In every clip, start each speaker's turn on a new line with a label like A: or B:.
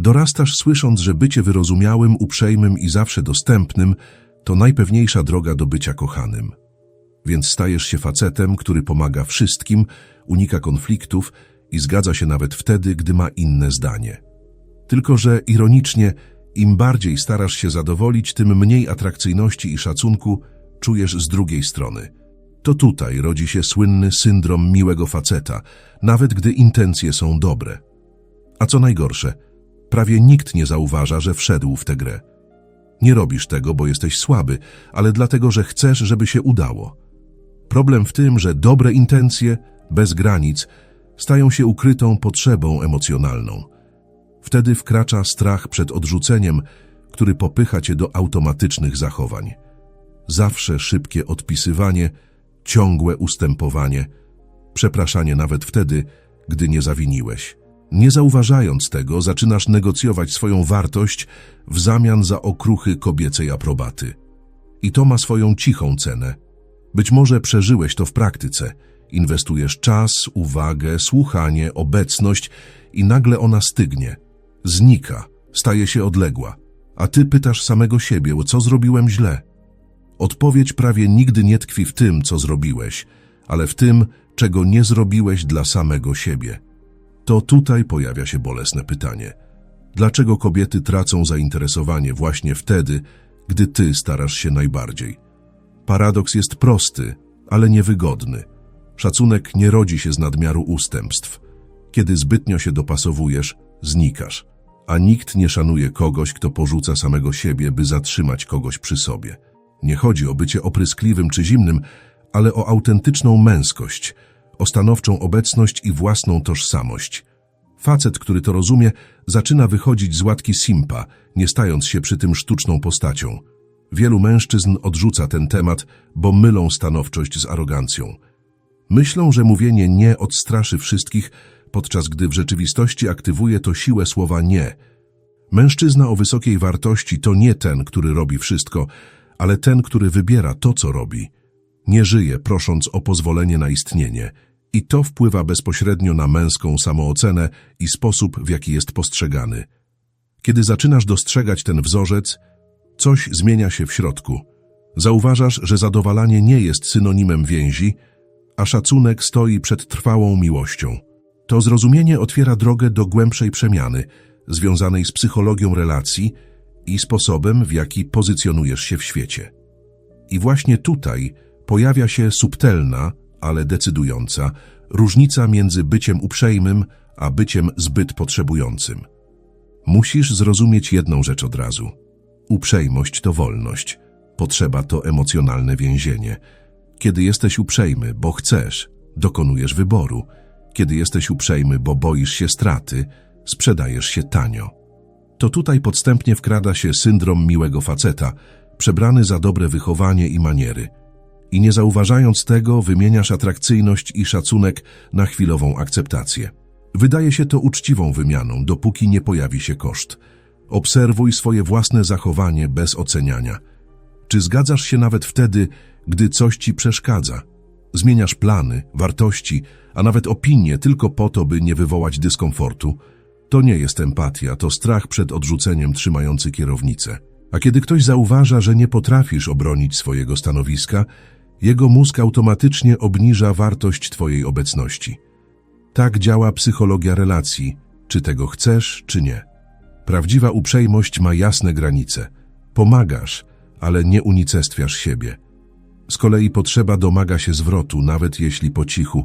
A: Dorastasz słysząc, że bycie wyrozumiałym, uprzejmym i zawsze dostępnym to najpewniejsza droga do bycia kochanym. Więc stajesz się facetem, który pomaga wszystkim, unika konfliktów i zgadza się nawet wtedy, gdy ma inne zdanie. Tylko, że ironicznie, im bardziej starasz się zadowolić, tym mniej atrakcyjności i szacunku czujesz z drugiej strony. To tutaj rodzi się słynny syndrom miłego faceta, nawet gdy intencje są dobre. A co najgorsze, prawie nikt nie zauważa, że wszedł w tę grę. Nie robisz tego, bo jesteś słaby, ale dlatego, że chcesz, żeby się udało. Problem w tym, że dobre intencje, bez granic, stają się ukrytą potrzebą emocjonalną. Wtedy wkracza strach przed odrzuceniem, który popycha cię do automatycznych zachowań. Zawsze szybkie odpisywanie, ciągłe ustępowanie, przepraszanie nawet wtedy, gdy nie zawiniłeś. Nie zauważając tego, zaczynasz negocjować swoją wartość w zamian za okruchy kobiecej aprobaty. I to ma swoją cichą cenę. Być może przeżyłeś to w praktyce. Inwestujesz czas, uwagę, słuchanie, obecność i nagle ona stygnie. Znika, staje się odległa. A ty pytasz samego siebie, co zrobiłem źle? Odpowiedź prawie nigdy nie tkwi w tym, co zrobiłeś, ale w tym, czego nie zrobiłeś dla samego siebie. To tutaj pojawia się bolesne pytanie. Dlaczego kobiety tracą zainteresowanie właśnie wtedy, gdy ty starasz się najbardziej? Paradoks jest prosty, ale niewygodny. Szacunek nie rodzi się z nadmiaru ustępstw. Kiedy zbytnio się dopasowujesz, znikasz. A nikt nie szanuje kogoś, kto porzuca samego siebie, by zatrzymać kogoś przy sobie. Nie chodzi o bycie opryskliwym czy zimnym, ale o autentyczną męskość, o stanowczą obecność i własną tożsamość. Facet, który to rozumie, zaczyna wychodzić z łatki simpa, nie stając się przy tym sztuczną postacią. Wielu mężczyzn odrzuca ten temat, bo mylą stanowczość z arogancją. Myślą, że mówienie nie odstraszy wszystkich, podczas gdy w rzeczywistości aktywuje to siłę słowa nie. Mężczyzna o wysokiej wartości to nie ten, który robi wszystko, ale ten, który wybiera to, co robi. Nie żyje, prosząc o pozwolenie na istnienie. I to wpływa bezpośrednio na męską samoocenę i sposób, w jaki jest postrzegany. Kiedy zaczynasz dostrzegać ten wzorzec, coś zmienia się w środku. Zauważasz, że zadowalanie nie jest synonimem więzi, a szacunek stoi przed trwałą miłością. To zrozumienie otwiera drogę do głębszej przemiany, związanej z psychologią relacji i sposobem, w jaki pozycjonujesz się w świecie. I właśnie tutaj pojawia się subtelna, ale decydująca, różnica między byciem uprzejmym a byciem zbyt potrzebującym. Musisz zrozumieć jedną rzecz od razu. Uprzejmość to wolność, potrzeba to emocjonalne więzienie. Kiedy jesteś uprzejmy, bo chcesz, dokonujesz wyboru. Kiedy jesteś uprzejmy, bo boisz się straty, sprzedajesz się tanio. To tutaj podstępnie wkrada się syndrom miłego faceta, przebrany za dobre wychowanie i maniery. I nie zauważając tego, wymieniasz atrakcyjność i szacunek na chwilową akceptację. Wydaje się to uczciwą wymianą, dopóki nie pojawi się koszt. Obserwuj swoje własne zachowanie bez oceniania. Czy zgadzasz się nawet wtedy, gdy coś ci przeszkadza? Zmieniasz plany, wartości, a nawet opinie tylko po to, by nie wywołać dyskomfortu. To nie jest empatia, to strach przed odrzuceniem trzymający kierownicę. A kiedy ktoś zauważa, że nie potrafisz obronić swojego stanowiska, jego mózg automatycznie obniża wartość twojej obecności. Tak działa psychologia relacji, czy tego chcesz, czy nie. Prawdziwa uprzejmość ma jasne granice. Pomagasz, ale nie unicestwiasz siebie. Z kolei potrzeba domaga się zwrotu, nawet jeśli po cichu.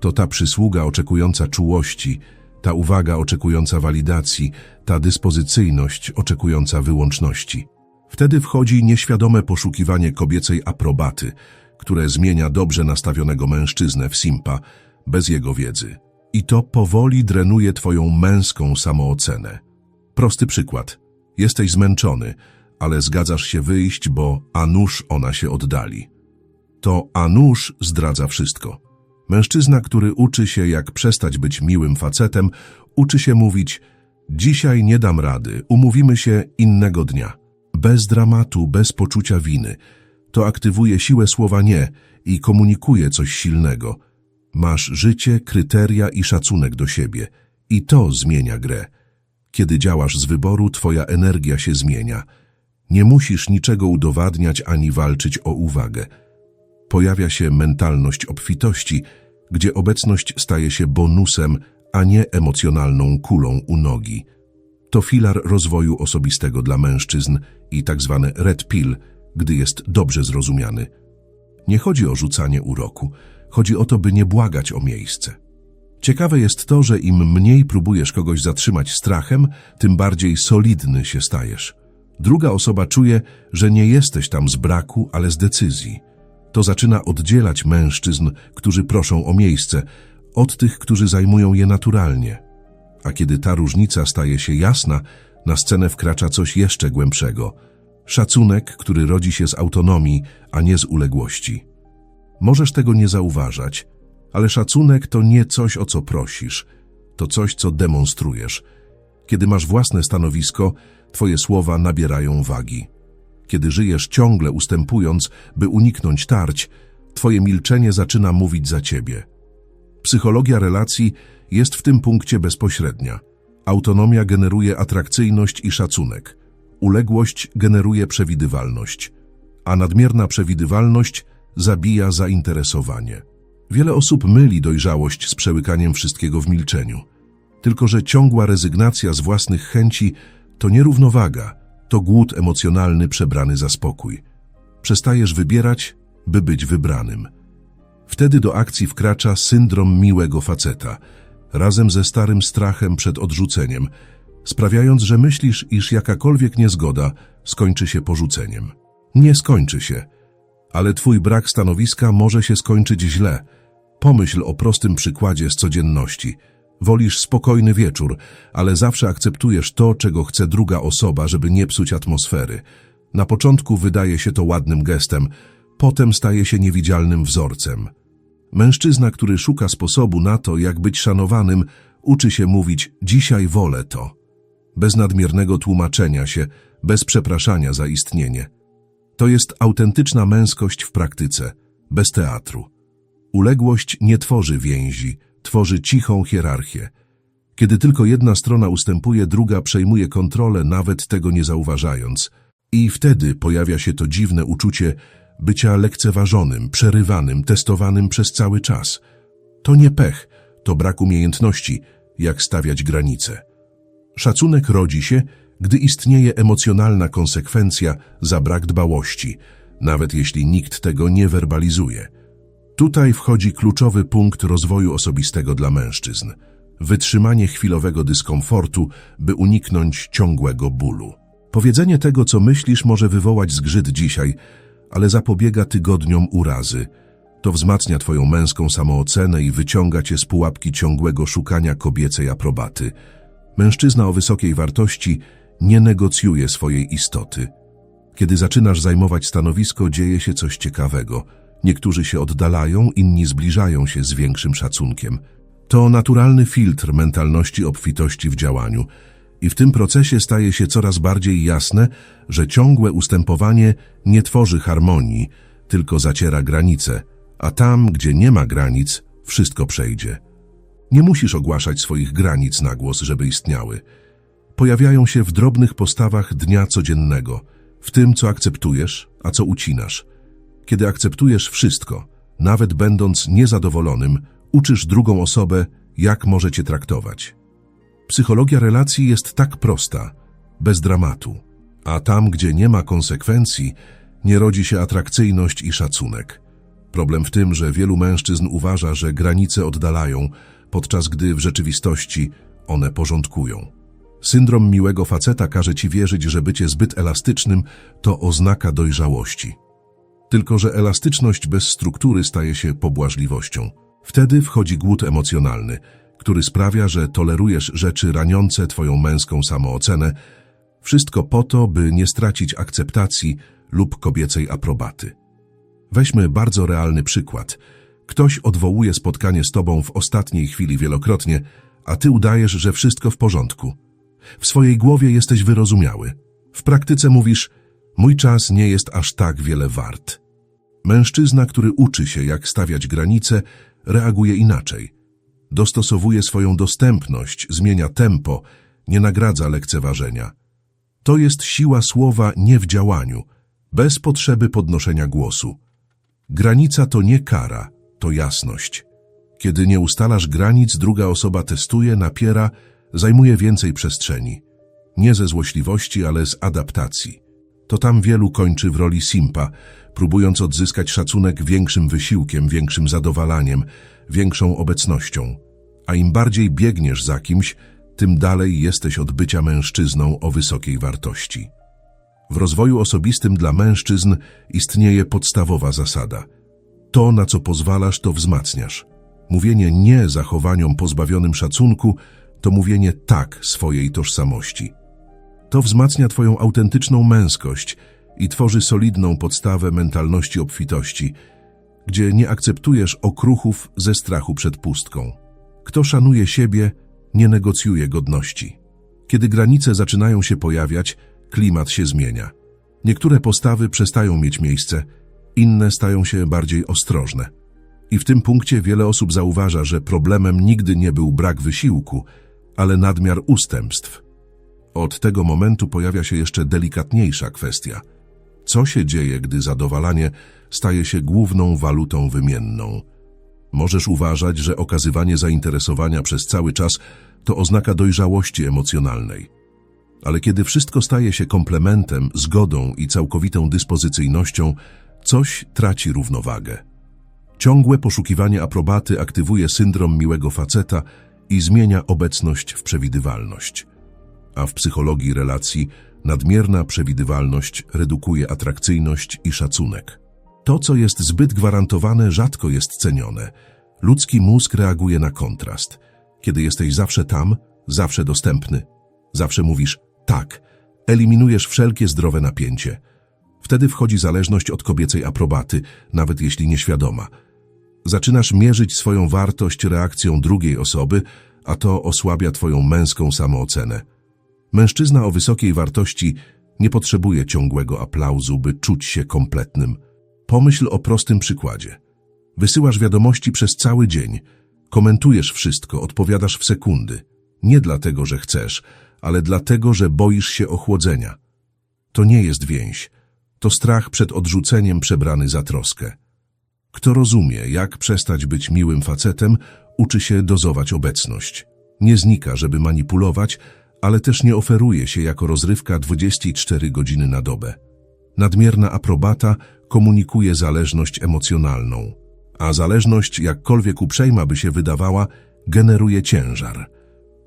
A: To ta przysługa oczekująca czułości, ta uwaga oczekująca walidacji, ta dyspozycyjność oczekująca wyłączności. Wtedy wchodzi nieświadome poszukiwanie kobiecej aprobaty, które zmienia dobrze nastawionego mężczyznę w simpa, bez jego wiedzy. I to powoli drenuje twoją męską samoocenę. Prosty przykład. Jesteś zmęczony, ale zgadzasz się wyjść, bo a nuż ona się oddali. To a nuż zdradza wszystko. Mężczyzna, który uczy się, jak przestać być miłym facetem, uczy się mówić dzisiaj nie dam rady, umówimy się innego dnia. Bez dramatu, bez poczucia winy. To aktywuje siłę słowa nie i komunikuje coś silnego. Masz życie, kryteria i szacunek do siebie. I to zmienia grę. Kiedy działasz z wyboru, twoja energia się zmienia. Nie musisz niczego udowadniać ani walczyć o uwagę. Pojawia się mentalność obfitości, gdzie obecność staje się bonusem, a nie emocjonalną kulą u nogi. To filar rozwoju osobistego dla mężczyzn i tak zwany red pill, gdy jest dobrze zrozumiany. Nie chodzi o rzucanie uroku, chodzi o to, by nie błagać o miejsce. Ciekawe jest to, że im mniej próbujesz kogoś zatrzymać strachem, tym bardziej solidny się stajesz. Druga osoba czuje, że nie jesteś tam z braku, ale z decyzji. To zaczyna oddzielać mężczyzn, którzy proszą o miejsce, od tych, którzy zajmują je naturalnie. A kiedy ta różnica staje się jasna, na scenę wkracza coś jeszcze głębszego. Szacunek, który rodzi się z autonomii, a nie z uległości. Możesz tego nie zauważać, ale szacunek to nie coś, o co prosisz, to coś, co demonstrujesz. Kiedy masz własne stanowisko, twoje słowa nabierają wagi. Kiedy żyjesz ciągle ustępując, by uniknąć tarć, twoje milczenie zaczyna mówić za ciebie. Psychologia relacji jest w tym punkcie bezpośrednia. Autonomia generuje atrakcyjność i szacunek. Uległość generuje przewidywalność, a nadmierna przewidywalność zabija zainteresowanie. Wiele osób myli dojrzałość z przełykaniem wszystkiego w milczeniu. Tylko, że ciągła rezygnacja z własnych chęci to nierównowaga, to głód emocjonalny przebrany za spokój. Przestajesz wybierać, by być wybranym. Wtedy do akcji wkracza syndrom miłego faceta, razem ze starym strachem przed odrzuceniem, sprawiając, że myślisz, iż jakakolwiek niezgoda skończy się porzuceniem. Nie skończy się, ale twój brak stanowiska może się skończyć źle. Pomyśl o prostym przykładzie z codzienności. Wolisz spokojny wieczór, ale zawsze akceptujesz to, czego chce druga osoba, żeby nie psuć atmosfery. Na początku wydaje się to ładnym gestem, potem staje się niewidzialnym wzorcem. Mężczyzna, który szuka sposobu na to, jak być szanowanym, uczy się mówić dzisiaj wolę to. Bez nadmiernego tłumaczenia się, bez przepraszania za istnienie. To jest autentyczna męskość w praktyce, bez teatru. Uległość nie tworzy więzi, tworzy cichą hierarchię. Kiedy tylko jedna strona ustępuje, druga przejmuje kontrolę, nawet tego nie zauważając. I wtedy pojawia się to dziwne uczucie bycia lekceważonym, przerywanym, testowanym przez cały czas. To nie pech, to brak umiejętności, jak stawiać granice. Szacunek rodzi się, gdy istnieje emocjonalna konsekwencja za brak dbałości, nawet jeśli nikt tego nie werbalizuje. Tutaj wchodzi kluczowy punkt rozwoju osobistego dla mężczyzn wytrzymanie chwilowego dyskomfortu, by uniknąć ciągłego bólu. Powiedzenie tego, co myślisz, może wywołać zgrzyt dzisiaj, ale zapobiega tygodniom urazy. To wzmacnia twoją męską samoocenę i wyciąga cię z pułapki ciągłego szukania kobiecej aprobaty. Mężczyzna o wysokiej wartości nie negocjuje swojej istoty. Kiedy zaczynasz zajmować stanowisko, dzieje się coś ciekawego. Niektórzy się oddalają, inni zbliżają się z większym szacunkiem. To naturalny filtr mentalności obfitości w działaniu i w tym procesie staje się coraz bardziej jasne, że ciągłe ustępowanie nie tworzy harmonii, tylko zaciera granice, a tam, gdzie nie ma granic, wszystko przejdzie. Nie musisz ogłaszać swoich granic na głos, żeby istniały. Pojawiają się w drobnych postawach dnia codziennego, w tym, co akceptujesz, a co ucinasz. Kiedy akceptujesz wszystko, nawet będąc niezadowolonym, uczysz drugą osobę, jak może cię traktować. Psychologia relacji jest tak prosta, bez dramatu, a tam, gdzie nie ma konsekwencji, nie rodzi się atrakcyjność i szacunek. Problem w tym, że wielu mężczyzn uważa, że granice oddalają, podczas gdy w rzeczywistości one porządkują. Syndrom miłego faceta każe ci wierzyć, że bycie zbyt elastycznym to oznaka dojrzałości. Tylko, że elastyczność bez struktury staje się pobłażliwością. Wtedy wchodzi głód emocjonalny, który sprawia, że tolerujesz rzeczy raniące twoją męską samoocenę, wszystko po to, by nie stracić akceptacji lub kobiecej aprobaty. Weźmy bardzo realny przykład. Ktoś odwołuje spotkanie z tobą w ostatniej chwili wielokrotnie, a ty udajesz, że wszystko w porządku. W swojej głowie jesteś wyrozumiały. W praktyce mówisz, mój czas nie jest aż tak wiele wart. Mężczyzna, który uczy się, jak stawiać granice, reaguje inaczej. Dostosowuje swoją dostępność, zmienia tempo, nie nagradza lekceważenia. To jest siła słowa nie w działaniu, bez potrzeby podnoszenia głosu. Granica to nie kara, to jasność. Kiedy nie ustalasz granic, druga osoba testuje, napiera, zajmuje więcej przestrzeni. Nie ze złośliwości, ale z adaptacji. To tam wielu kończy w roli simpa, próbując odzyskać szacunek większym wysiłkiem, większym zadowalaniem, większą obecnością. A im bardziej biegniesz za kimś, tym dalej jesteś od bycia mężczyzną o wysokiej wartości. W rozwoju osobistym dla mężczyzn istnieje podstawowa zasada. To, na co pozwalasz, to wzmacniasz. Mówienie nie zachowaniom pozbawionym szacunku, to mówienie tak swojej tożsamości. To wzmacnia Twoją autentyczną męskość i tworzy solidną podstawę mentalności obfitości, gdzie nie akceptujesz okruchów ze strachu przed pustką. Kto szanuje siebie, nie negocjuje godności. Kiedy granice zaczynają się pojawiać, klimat się zmienia. Niektóre postawy przestają mieć miejsce, inne stają się bardziej ostrożne. I w tym punkcie wiele osób zauważa, że problemem nigdy nie był brak wysiłku, ale nadmiar ustępstw. Od tego momentu pojawia się jeszcze delikatniejsza kwestia. Co się dzieje, gdy zadowalanie staje się główną walutą wymienną? Możesz uważać, że okazywanie zainteresowania przez cały czas to oznaka dojrzałości emocjonalnej. Ale kiedy wszystko staje się komplementem, zgodą i całkowitą dyspozycyjnością, coś traci równowagę. Ciągłe poszukiwanie aprobaty aktywuje syndrom miłego faceta i zmienia obecność w przewidywalność. A w psychologii relacji nadmierna przewidywalność redukuje atrakcyjność i szacunek. To, co jest zbyt gwarantowane, rzadko jest cenione. Ludzki mózg reaguje na kontrast. Kiedy jesteś zawsze tam, zawsze dostępny, zawsze mówisz tak, eliminujesz wszelkie zdrowe napięcie. Wtedy wchodzi zależność od kobiecej aprobaty, nawet jeśli nieświadoma. Zaczynasz mierzyć swoją wartość reakcją drugiej osoby, a to osłabia twoją męską samoocenę. Mężczyzna o wysokiej wartości nie potrzebuje ciągłego aplauzu, by czuć się kompletnym. Pomyśl o prostym przykładzie. Wysyłasz wiadomości przez cały dzień, komentujesz wszystko, odpowiadasz w sekundy. Nie dlatego, że chcesz, ale dlatego, że boisz się ochłodzenia. To nie jest więź, to strach przed odrzuceniem przebrany za troskę. Kto rozumie, jak przestać być miłym facetem, uczy się dozować obecność. Nie znika, żeby manipulować, ale też nie oferuje się jako rozrywka 24 godziny na dobę. Nadmierna aprobata komunikuje zależność emocjonalną, a zależność, jakkolwiek uprzejma by się wydawała, generuje ciężar.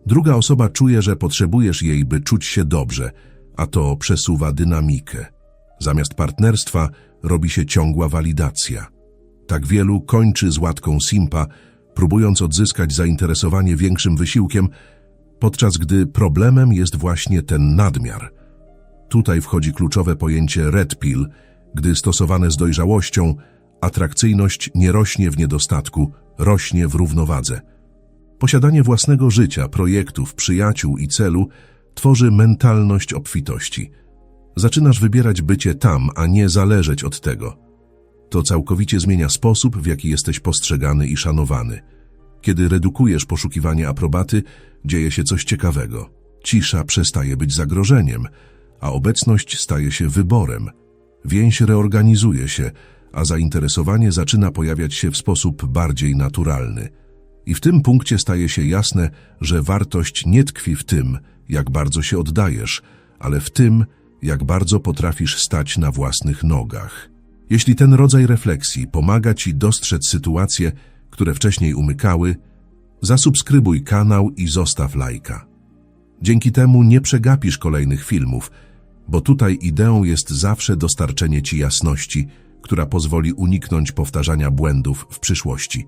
A: Druga osoba czuje, że potrzebujesz jej, by czuć się dobrze, a to przesuwa dynamikę. Zamiast partnerstwa robi się ciągła walidacja. Tak wielu kończy z łatką simpa, próbując odzyskać zainteresowanie większym wysiłkiem, podczas gdy problemem jest właśnie ten nadmiar. Tutaj wchodzi kluczowe pojęcie red pill, gdy stosowane z dojrzałością, atrakcyjność nie rośnie w niedostatku, rośnie w równowadze. Posiadanie własnego życia, projektów, przyjaciół i celu tworzy mentalność obfitości. Zaczynasz wybierać bycie tam, a nie zależeć od tego. To całkowicie zmienia sposób, w jaki jesteś postrzegany i szanowany. Kiedy redukujesz poszukiwanie aprobaty, dzieje się coś ciekawego. Cisza przestaje być zagrożeniem, a obecność staje się wyborem. Więź reorganizuje się, a zainteresowanie zaczyna pojawiać się w sposób bardziej naturalny. I w tym punkcie staje się jasne, że wartość nie tkwi w tym, jak bardzo się oddajesz, ale w tym, jak bardzo potrafisz stać na własnych nogach. Jeśli ten rodzaj refleksji pomaga Ci dostrzec sytuacje, które wcześniej umykały, zasubskrybuj kanał i zostaw lajka. Dzięki temu nie przegapisz kolejnych filmów, bo tutaj ideą jest zawsze dostarczenie Ci jasności, która pozwoli uniknąć powtarzania błędów w przyszłości.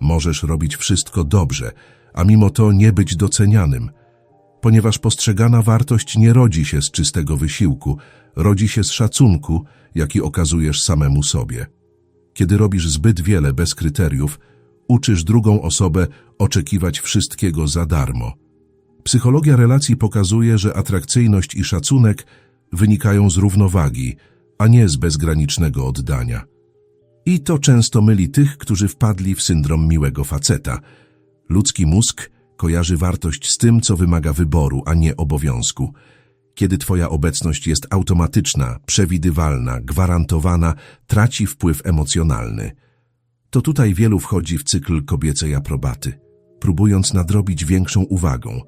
A: Możesz robić wszystko dobrze, a mimo to nie być docenianym, ponieważ postrzegana wartość nie rodzi się z czystego wysiłku, rodzi się z szacunku, jaki okazujesz samemu sobie. Kiedy robisz zbyt wiele bez kryteriów, uczysz drugą osobę oczekiwać wszystkiego za darmo. Psychologia relacji pokazuje, że atrakcyjność i szacunek wynikają z równowagi, a nie z bezgranicznego oddania. I to często myli tych, którzy wpadli w syndrom miłego faceta. Ludzki mózg kojarzy wartość z tym, co wymaga wyboru, a nie obowiązku. Kiedy twoja obecność jest automatyczna, przewidywalna, gwarantowana, traci wpływ emocjonalny. To tutaj wielu wchodzi w cykl kobiecej aprobaty, próbując nadrobić większą uwagą,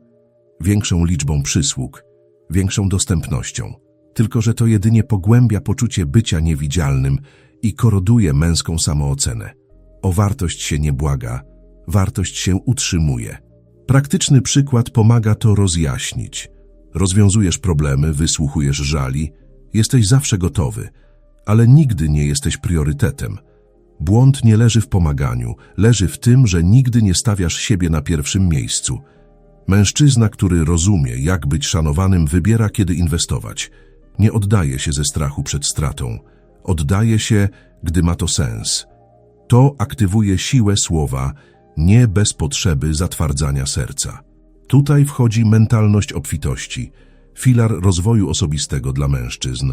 A: większą liczbą przysług, większą dostępnością. Tylko, że to jedynie pogłębia poczucie bycia niewidzialnym i koroduje męską samoocenę. O wartość się nie błaga, wartość się utrzymuje. Praktyczny przykład pomaga to rozjaśnić. Rozwiązujesz problemy, wysłuchujesz żali, jesteś zawsze gotowy, ale nigdy nie jesteś priorytetem. Błąd nie leży w pomaganiu, leży w tym, że nigdy nie stawiasz siebie na pierwszym miejscu. Mężczyzna, który rozumie, jak być szanowanym, wybiera, kiedy inwestować. Nie oddaje się ze strachu przed stratą. Oddaje się, gdy ma to sens. To aktywuje siłę słowa, nie bez potrzeby zatwardzania serca. Tutaj wchodzi mentalność obfitości, filar rozwoju osobistego dla mężczyzn.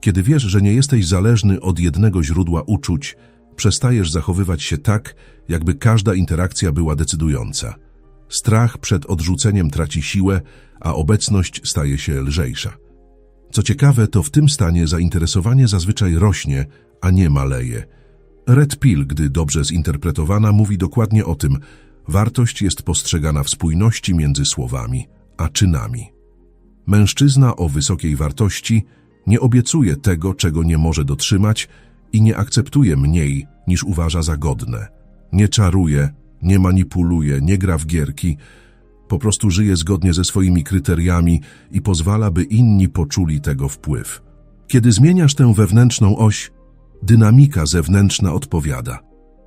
A: Kiedy wiesz, że nie jesteś zależny od jednego źródła uczuć, przestajesz zachowywać się tak, jakby każda interakcja była decydująca. Strach przed odrzuceniem traci siłę, a obecność staje się lżejsza. Co ciekawe, to w tym stanie zainteresowanie zazwyczaj rośnie, a nie maleje. Red Pill, gdy dobrze zinterpretowana, mówi dokładnie o tym. Wartość jest postrzegana w spójności między słowami a czynami. Mężczyzna o wysokiej wartości nie obiecuje tego, czego nie może dotrzymać i nie akceptuje mniej, niż uważa za godne. Nie czaruje, nie manipuluje, nie gra w gierki, po prostu żyje zgodnie ze swoimi kryteriami i pozwala, by inni poczuli tego wpływ. Kiedy zmieniasz tę wewnętrzną oś, dynamika zewnętrzna odpowiada.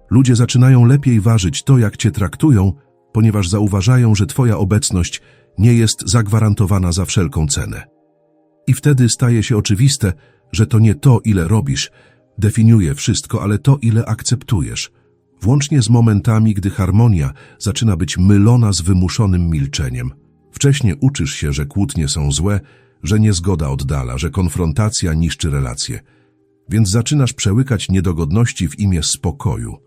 A: Ludzie zaczynają lepiej ważyć to, jak cię traktują, ponieważ zauważają, że twoja obecność nie jest zagwarantowana za wszelką cenę. I wtedy staje się oczywiste, że to nie to, ile robisz, definiuje wszystko, ale to, ile akceptujesz. Włącznie z momentami, gdy harmonia zaczyna być mylona z wymuszonym milczeniem. Wcześniej uczysz się, że kłótnie są złe, że niezgoda oddala, że konfrontacja niszczy relacje. Więc zaczynasz przełykać niedogodności w imię spokoju.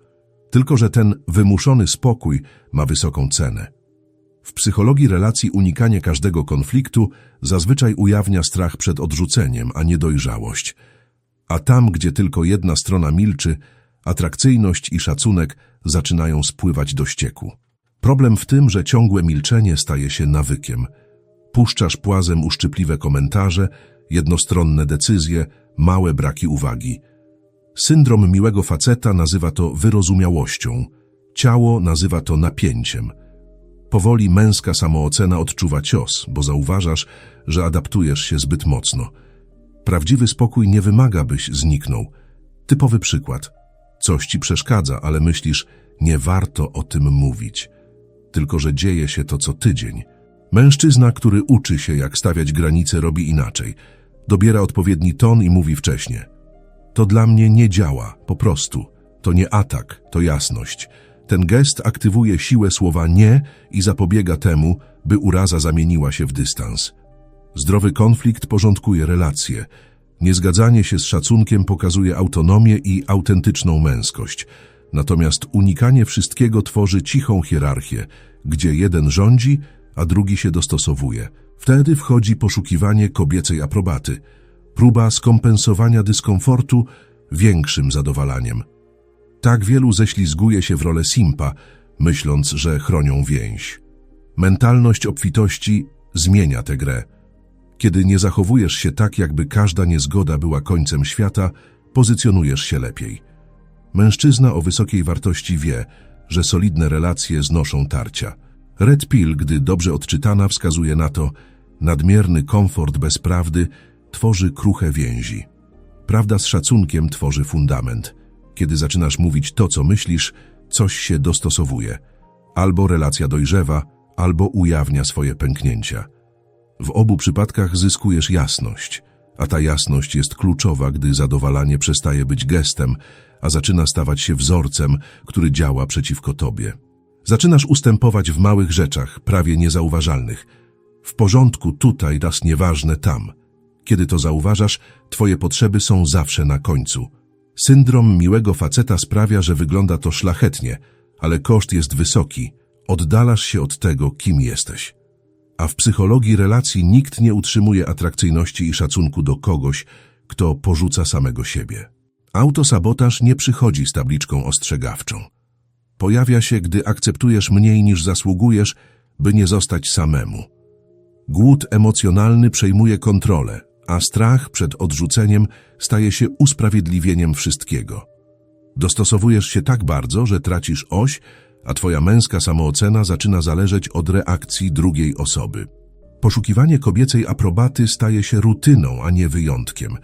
A: Tylko, że ten wymuszony spokój ma wysoką cenę. W psychologii relacji unikanie każdego konfliktu zazwyczaj ujawnia strach przed odrzuceniem, a nie dojrzałość. A tam, gdzie tylko jedna strona milczy, atrakcyjność i szacunek zaczynają spływać do ścieku. Problem w tym, że ciągłe milczenie staje się nawykiem. Puszczasz płazem uszczypliwe komentarze, jednostronne decyzje, małe braki uwagi. Syndrom miłego faceta nazywa to wyrozumiałością, ciało nazywa to napięciem. Powoli męska samoocena odczuwa cios, bo zauważasz, że adaptujesz się zbyt mocno. Prawdziwy spokój nie wymaga, byś zniknął. Typowy przykład. Coś ci przeszkadza, ale myślisz, nie warto o tym mówić. Tylko, że dzieje się to co tydzień. Mężczyzna, który uczy się, jak stawiać granice, robi inaczej. Dobiera odpowiedni ton i mówi wcześniej. To dla mnie nie działa, po prostu. To nie atak, to jasność. Ten gest aktywuje siłę słowa nie i zapobiega temu, by uraza zamieniła się w dystans. Zdrowy konflikt porządkuje relacje. Niezgadzanie się z szacunkiem pokazuje autonomię i autentyczną męskość. Natomiast unikanie wszystkiego tworzy cichą hierarchię, gdzie jeden rządzi, a drugi się dostosowuje. Wtedy wchodzi poszukiwanie kobiecej aprobaty, próba skompensowania dyskomfortu większym zadowalaniem. Tak wielu ześlizguje się w rolę simpa, myśląc, że chronią więź. Mentalność obfitości zmienia tę grę. Kiedy nie zachowujesz się tak, jakby każda niezgoda była końcem świata, pozycjonujesz się lepiej. Mężczyzna o wysokiej wartości wie, że solidne relacje znoszą tarcia. Red Pill, gdy dobrze odczytana, wskazuje na to, nadmierny komfort bez prawdy tworzy kruche więzi. Prawda z szacunkiem tworzy fundament. Kiedy zaczynasz mówić to, co myślisz, coś się dostosowuje. Albo relacja dojrzewa, albo ujawnia swoje pęknięcia. W obu przypadkach zyskujesz jasność, a ta jasność jest kluczowa, gdy zadowalanie przestaje być gestem, a zaczyna stawać się wzorcem, który działa przeciwko tobie. Zaczynasz ustępować w małych rzeczach, prawie niezauważalnych. W porządku tutaj, raz nieważne tam. Kiedy to zauważasz, twoje potrzeby są zawsze na końcu. Syndrom miłego faceta sprawia, że wygląda to szlachetnie, ale koszt jest wysoki. oddalasz się od tego, kim jesteś. A w psychologii relacji nikt nie utrzymuje atrakcyjności i szacunku do kogoś, kto porzuca samego siebie. Autosabotaż nie przychodzi z tabliczką ostrzegawczą. Pojawia się, gdy akceptujesz mniej niż zasługujesz, by nie zostać samemu. Głód emocjonalny przejmuje kontrolę, a strach przed odrzuceniem staje się usprawiedliwieniem wszystkiego. Dostosowujesz się tak bardzo, że tracisz oś, a twoja męska samoocena zaczyna zależeć od reakcji drugiej osoby. Poszukiwanie kobiecej aprobaty staje się rutyną, a nie wyjątkiem.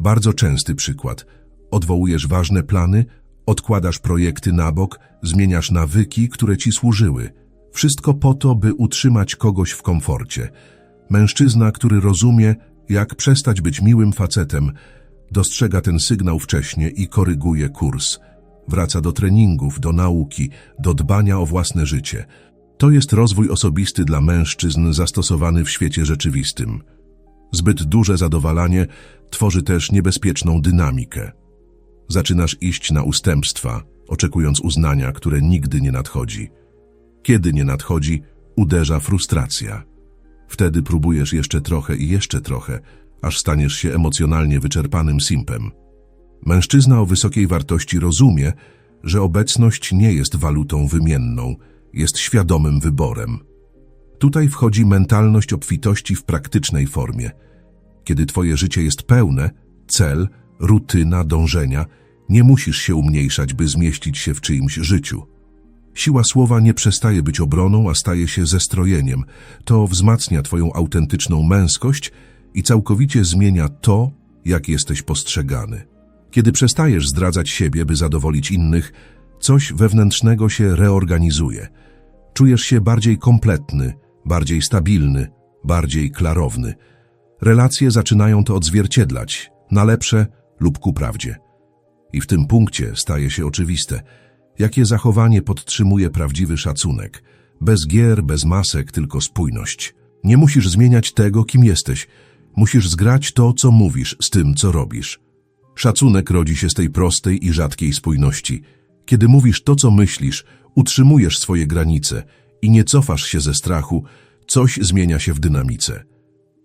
A: Bardzo częsty przykład. Odwołujesz ważne plany, odkładasz projekty na bok, zmieniasz nawyki, które ci służyły. Wszystko po to, by utrzymać kogoś w komforcie. Mężczyzna, który rozumie, jak przestać być miłym facetem, dostrzega ten sygnał wcześnie i koryguje kurs. Wraca do treningów, do nauki, do dbania o własne życie. To jest rozwój osobisty dla mężczyzn zastosowany w świecie rzeczywistym. Zbyt duże zadowalanie tworzy też niebezpieczną dynamikę. Zaczynasz iść na ustępstwa, oczekując uznania, które nigdy nie nadchodzi. Kiedy nie nadchodzi, uderza frustracja. Wtedy próbujesz jeszcze trochę i jeszcze trochę, aż staniesz się emocjonalnie wyczerpanym simpem. Mężczyzna o wysokiej wartości rozumie, że obecność nie jest walutą wymienną, jest świadomym wyborem. Tutaj wchodzi mentalność obfitości w praktycznej formie. Kiedy twoje życie jest pełne, cel, rutyna, dążenia, nie musisz się umniejszać, by zmieścić się w czyimś życiu. Siła słowa nie przestaje być obroną, a staje się zestrojeniem. To wzmacnia twoją autentyczną męskość i całkowicie zmienia to, jak jesteś postrzegany. Kiedy przestajesz zdradzać siebie, by zadowolić innych, coś wewnętrznego się reorganizuje. Czujesz się bardziej kompletny, bardziej stabilny, bardziej klarowny. Relacje zaczynają to odzwierciedlać, na lepsze lub ku prawdzie. I w tym punkcie staje się oczywiste, jakie zachowanie podtrzymuje prawdziwy szacunek. Bez gier, bez masek, tylko spójność. Nie musisz zmieniać tego, kim jesteś. Musisz zgrać to, co mówisz, z tym, co robisz. Szacunek rodzi się z tej prostej i rzadkiej spójności. Kiedy mówisz to, co myślisz, utrzymujesz swoje granice i nie cofasz się ze strachu, coś zmienia się w dynamice.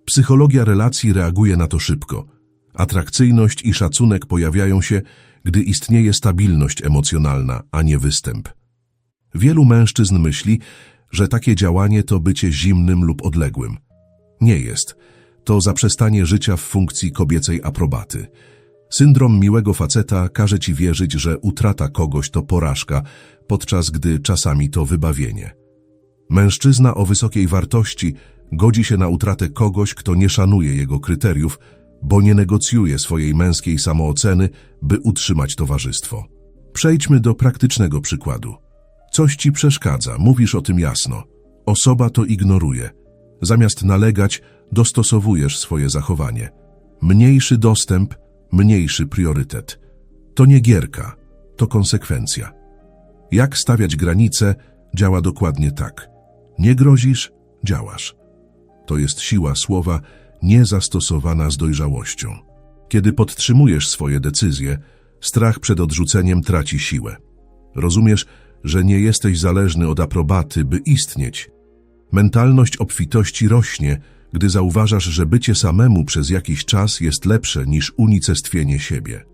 A: Psychologia relacji reaguje na to szybko. Atrakcyjność i szacunek pojawiają się, gdy istnieje stabilność emocjonalna, a nie występ. Wielu mężczyzn myśli, że takie działanie to bycie zimnym lub odległym. Nie jest. To zaprzestanie życia w funkcji kobiecej aprobaty. Syndrom miłego faceta każe ci wierzyć, że utrata kogoś to porażka, podczas gdy czasami to wybawienie. Mężczyzna o wysokiej wartości godzi się na utratę kogoś, kto nie szanuje jego kryteriów, bo nie negocjuje swojej męskiej samooceny, by utrzymać towarzystwo. Przejdźmy do praktycznego przykładu. Coś ci przeszkadza, mówisz o tym jasno. Osoba to ignoruje. Zamiast nalegać, dostosowujesz swoje zachowanie. Mniejszy dostęp, mniejszy priorytet. To nie gierka, to konsekwencja. Jak stawiać granice, działa dokładnie tak. Nie grozisz, działasz. To jest siła słowa niezastosowana z dojrzałością. Kiedy podtrzymujesz swoje decyzje, strach przed odrzuceniem traci siłę. Rozumiesz, że nie jesteś zależny od aprobaty, by istnieć. Mentalność obfitości rośnie, gdy zauważasz, że bycie samemu przez jakiś czas jest lepsze niż unicestwienie siebie.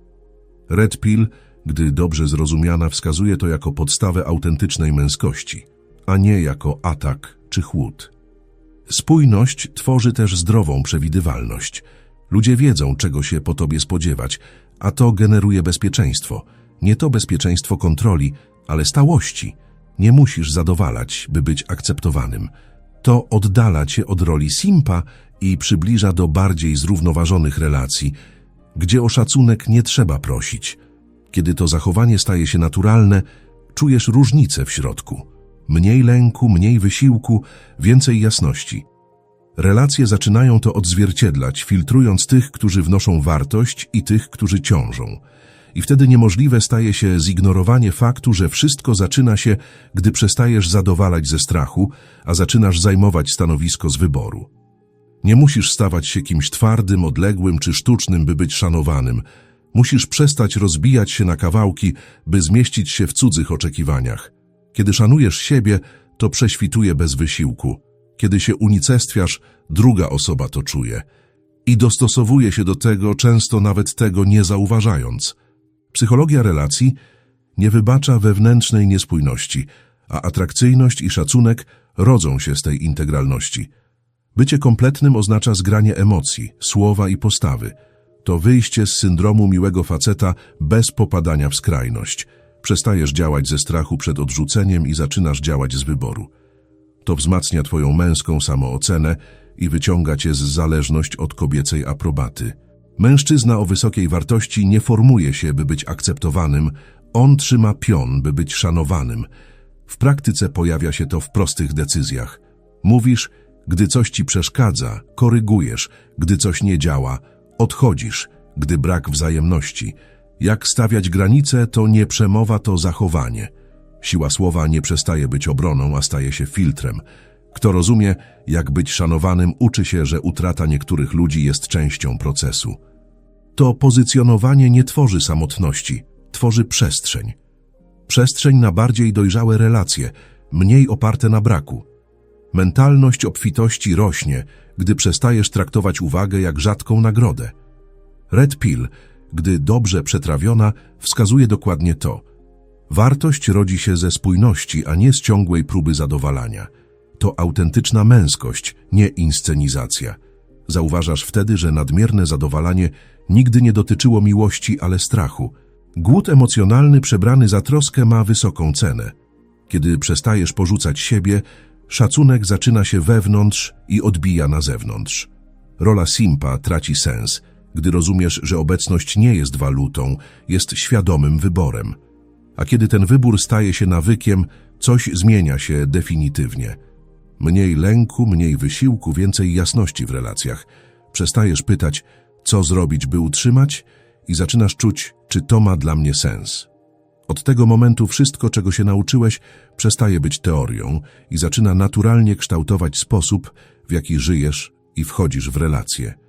A: Red Pill, gdy dobrze zrozumiana, wskazuje to jako podstawę autentycznej męskości, a nie jako atak czy chłód. Spójność tworzy też zdrową przewidywalność. Ludzie wiedzą, czego się po tobie spodziewać, a to generuje bezpieczeństwo. Nie to bezpieczeństwo kontroli, ale stałości. Nie musisz zadowalać, by być akceptowanym. To oddala cię od roli simpa i przybliża do bardziej zrównoważonych relacji, gdzie o szacunek nie trzeba prosić. Kiedy to zachowanie staje się naturalne, czujesz różnicę w środku. Mniej lęku, mniej wysiłku, więcej jasności. Relacje zaczynają to odzwierciedlać, filtrując tych, którzy wnoszą wartość i tych, którzy ciążą. I wtedy niemożliwe staje się zignorowanie faktu, że wszystko zaczyna się, gdy przestajesz zadowalać ze strachu, a zaczynasz zajmować stanowisko z wyboru. Nie musisz stawać się kimś twardym, odległym czy sztucznym, by być szanowanym. Musisz przestać rozbijać się na kawałki, by zmieścić się w cudzych oczekiwaniach. Kiedy szanujesz siebie, to prześwituje bez wysiłku. Kiedy się unicestwiasz, druga osoba to czuje i dostosowuje się do tego, często nawet tego nie zauważając. Psychologia relacji nie wybacza wewnętrznej niespójności, a atrakcyjność i szacunek rodzą się z tej integralności. Bycie kompletnym oznacza zgranie emocji, słowa i postawy. To wyjście z syndromu miłego faceta bez popadania w skrajność. Przestajesz działać ze strachu przed odrzuceniem i zaczynasz działać z wyboru. To wzmacnia twoją męską samoocenę i wyciąga cię z zależność od kobiecej aprobaty. Mężczyzna o wysokiej wartości nie formuje się, by być akceptowanym, on trzyma pion, by być szanowanym. W praktyce pojawia się to w prostych decyzjach. Mówisz, gdy coś ci przeszkadza, korygujesz, gdy coś nie działa, odchodzisz, gdy brak wzajemności. Jak stawiać granice, to nie przemowa, to zachowanie. Siła słowa nie przestaje być obroną, a staje się filtrem. Kto rozumie, jak być szanowanym, uczy się, że utrata niektórych ludzi jest częścią procesu. To pozycjonowanie nie tworzy samotności, tworzy przestrzeń. Przestrzeń na bardziej dojrzałe relacje, mniej oparte na braku. Mentalność obfitości rośnie, gdy przestajesz traktować uwagę jak rzadką nagrodę. Red Pill, gdy dobrze przetrawiona, wskazuje dokładnie to. Wartość rodzi się ze spójności, a nie z ciągłej próby zadowalania. To autentyczna męskość, nie inscenizacja. Zauważasz wtedy, że nadmierne zadowalanie nigdy nie dotyczyło miłości, ale strachu. Głód emocjonalny przebrany za troskę ma wysoką cenę. Kiedy przestajesz porzucać siebie, szacunek zaczyna się wewnątrz i odbija na zewnątrz. Rola simpa traci sens, gdy rozumiesz, że obecność nie jest walutą, jest świadomym wyborem. A kiedy ten wybór staje się nawykiem, coś zmienia się definitywnie. Mniej lęku, mniej wysiłku, więcej jasności w relacjach. Przestajesz pytać, co zrobić, by utrzymać, i zaczynasz czuć, czy to ma dla mnie sens. Od tego momentu wszystko, czego się nauczyłeś, przestaje być teorią i zaczyna naturalnie kształtować sposób, w jaki żyjesz i wchodzisz w relacje.